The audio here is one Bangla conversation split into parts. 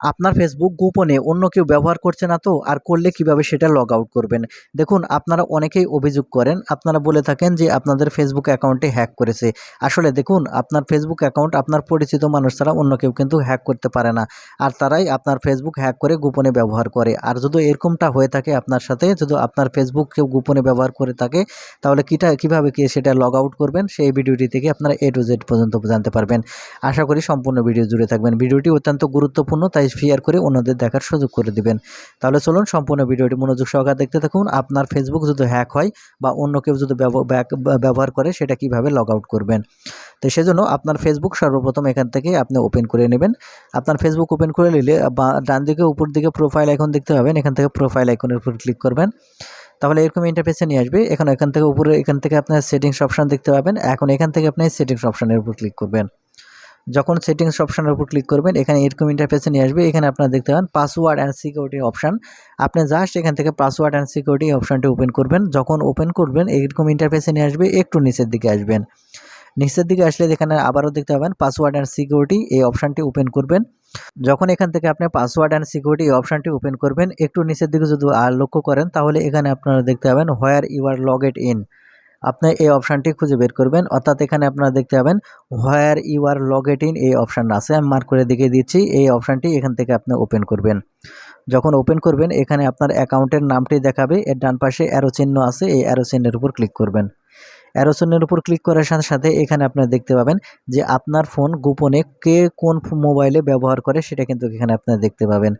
আপনার ফেসবুক গোপনে অন্য কেউ ব্যবহার করছে না তো? আর করলে কীভাবে সেটা লগ আউট করবেন? দেখুন, আপনারা অনেকেই অভিযোগ করেন। আপনারা বলে থাকেন যে আপনাদের ফেসবুক অ্যাকাউন্টে হ্যাক করেছে। আসলে দেখুন, আপনার ফেসবুক অ্যাকাউন্ট আপনার পরিচিত মানুষ ছাড়া অন্য কেউ কিন্তু হ্যাক করতে পারে না। আর তারাই আপনার ফেসবুক হ্যাক করে গোপনে ব্যবহার করে। আর যদি এরকমটা হয়ে থাকে আপনার সাথে, যদি আপনার ফেসবুক কেউ গোপনে ব্যবহার করে থাকে, তাহলে কিটা, কীভাবে কি সেটা লগ আউট করবেন? সেই ভিডিওটি থেকে আপনারা এ টু জেড পর্যন্ত জানতে পারবেন। আশা করি সম্পূর্ণ ভিডিও জুড়ে থাকবেন। ভিডিওটি অত্যন্ত গুরুত্বপূর্ণ, তাই শেয়ার করে অন্যদের দেখার সুযোগ করে দিবেন। তাহলে চলুন সম্পূর্ণ ভিডিওটি মনোযোগ সহকারে দেখতে থাকুন, আপনার ফেসবুক যদি হ্যাক হয় বা অন্য কেউ যদি ব্যবহার করে, সেটা কীভাবে লগ আউট করবেন? তো সেজন্য আপনার ফেসবুক সর্বপ্রথম এখান থেকে আপনি ওপেন করে নেবেন। আপনার ফেসবুক ওপেন করে নিলে বা ডান দিকে উপর দিকে প্রোফাইল আইকন দেখতে পাবেন, এখান থেকে প্রোফাইল আইকনের উপর ক্লিক করবেন। তাহলে এরকম ইন্টারফেসে নিয়ে আসবে, এখন এখান থেকে উপরে, এখান থেকে আপনার সেটিংস অপশন দেখতে পাবেন, এখন এখান থেকে আপনি সেটিংস অপশনের উপর ক্লিক করবেন। যখন সেটিংস অপশনের উপর ক্লিক করবেন, এখানে এরকম ইন্টারফেসে নিয়ে আসবে। এখানে আপনারা দেখতে পাবেন পাসওয়ার্ড অ্যান্ড সিকিউরিটি অপশন আপনি জাস্ট এখান থেকে পাসওয়ার্ড অ্যান্ড সিকিউরিটি অপশনটি ওপেন করবেন। যখন ওপেন করবেন, এরকম ইন্টারফেসে নিয়ে আসবে, একটু নিচের দিকে আসবেন। নিচের দিকে আসলে এখানে আবারও দেখতে পাবেন পাসওয়ার্ড অ্যান্ড সিকিউরিটি এই অপশানটি ওপেন করবেন। যখন এখান থেকে আপনি পাসওয়ার্ড অ্যান্ড সিকিউরিটি এই অপশানটি ওপেন করবেন, একটু নিচের দিকে যদি লক্ষ্য করেন, তাহলে এখানে আপনারা দেখতে পাবেন where you are logged in আপনি এই অপশানটি খুঁজে বের করবেন। অর্থাৎ এখানে আপনারা দেখতে পাবেন where you are logged in এই অপশানটা আছে। আমি মার্ক করে দেখিয়ে দিচ্ছি, এই অপশানটি এখান থেকে আপনি ওপেন করবেন। যখন ওপেন করবেন, এখানে আপনার অ্যাকাউন্টের নামটি দেখাবে। এর ডান পাশে অ্যারো চিহ্ন আছে, এই অ্যারো চিহ্নের উপর ক্লিক করবেন। অ্যারো চিহ্নের উপর ক্লিক করার সাথে সাথে এখানে আপনারা দেখতে পাবেন যে আপনার ফোন গোপনে কে কোন মোবাইলে ব্যবহার করে সেটা কিন্তু এখানে আপনারা দেখতে পাবেন।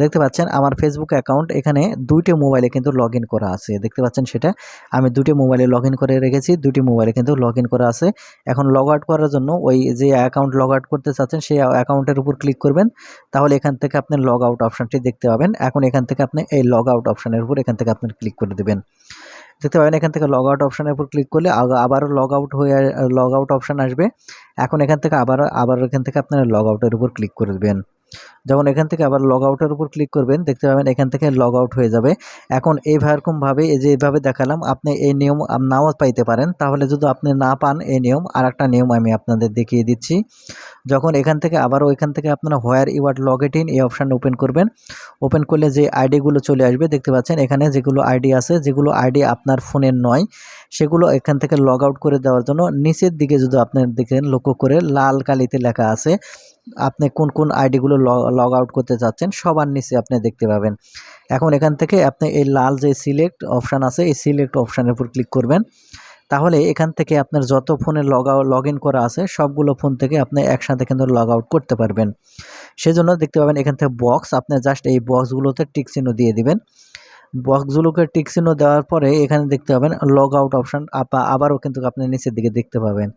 দেখতে পাচ্ছেন আমার ফেসবুক অ্যাকাউন্ট এখানে দুইটি মোবাইলে কিন্তু লগ করা আছে। দেখতে পাচ্ছেন সেটা? আমি দুটি মোবাইলে লগ করে রেখেছি দুটি মোবাইলে কিন্তু লগ করা আছে। এখন লগ আউট করার জন্য ওই যে অ্যাকাউন্ট লগ আউট করতে চাচ্ছেন, সেই অ্যাকাউন্টের উপর ক্লিক করবেন। তাহলে এখান থেকে আপনি লগ আউট অপশানটি দেখতে পাবেন। এখন এখান থেকে আপনি এই লগ আউট অপশানের উপর এখান থেকে আপনি ক্লিক করে দেবেন। দেখতে পাবেন এখান থেকে লগ আউট অপশানের উপর ক্লিক করলে আবারও লগ আউট হয়ে লগ আউট অপশান আসবে। এখন এখান থেকে আবার আবার এখান থেকে আপনারা লগ আউটের উপর ক্লিক করে দেবেন। যখন এখান থেকে আবার লগ আউটের উপর ক্লিক করবেন, দেখতে পাবেন এখান থেকে লগ আউট হয়ে যাবে। এখন এইরকমভাবে এই যে এইভাবে দেখালাম, আপনি এই নিয়ম নাও পাইতে পারেন। তাহলে যদি আপনি না পান, এই নিয়ম আর একটা নিয়ম আমি আপনাদের দেখিয়ে দিচ্ছি। যখন এখান থেকে আবারও এখান থেকে আপনারা হোয়ার ইউর লগেট ইন এই অপশান ওপেন করবেন। ওপেন করলে যে আইডিগুলো চলে আসবে, দেখতে পাচ্ছেন এখানে যেগুলো আইডি আছে, যেগুলো আইডি আপনার ফোনের নয়, সেগুলো এখান থেকে লগ আউট করে দেওয়ার জন্য নিচের দিকে যদি আপনার দেখেন, লক্ষ্য করে লাল কালিতে লেখা আছে, আপনি কোন কোন আইডিগুলো লগ আউট করতে চাচ্ছেন, সবার নিচে আপনি দেখতে পাবেন। এখন এখান থেকে আপনি এই লাল যে সিলেক্ট অপশান আছে, এই সিলেক্ট অপশানের উপর ক্লিক করবেন। তাহলে এখান থেকে আপনার যত ফোনে লগ লগ ইন করা আছে, সবগুলো ফোন থেকে আপনি একসাথে কিন্তু লগ আউট করতে পারবেন। সেজন্য দেখতে পাবেন এখান থেকে বক্স আপনি জাস্ট এই বক্সগুলোতে টিক চিহ্ন দিয়ে দিবেন। বক্সগুলোকে টিক চিহ্ন দেওয়ার পরে এখানে দেখতে পাবেন লগ আউট অপশান আবারও কিন্তু আপনি নিচের দিকে দেখতে পাবেন।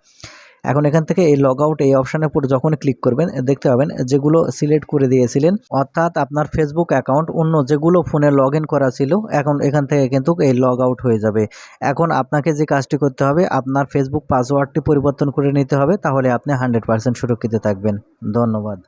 এখন এখান থেকে এই লগ আউট এই অপশানের উপর যখন ক্লিক করবেন, দেখতে পাবেন যেগুলো সিলেক্ট করে দিয়েছিলেন। অর্থাৎ আপনার ফেসবুক অ্যাকাউন্ট অন্য যেগুলো ফোনে লগ ইন করা ছিল, এখন এখান থেকে কিন্তু এই লগ আউট হয়ে যাবে। এখন আপনাকে যে কাজটি করতে হবে, আপনার ফেসবুক পাসওয়ার্ডটি পরিবর্তন করে নিতে হবে, তাহলে আপনি হান্ড্রেড পার্সেন্ট সুরক্ষিত থাকবেন। ধন্যবাদ।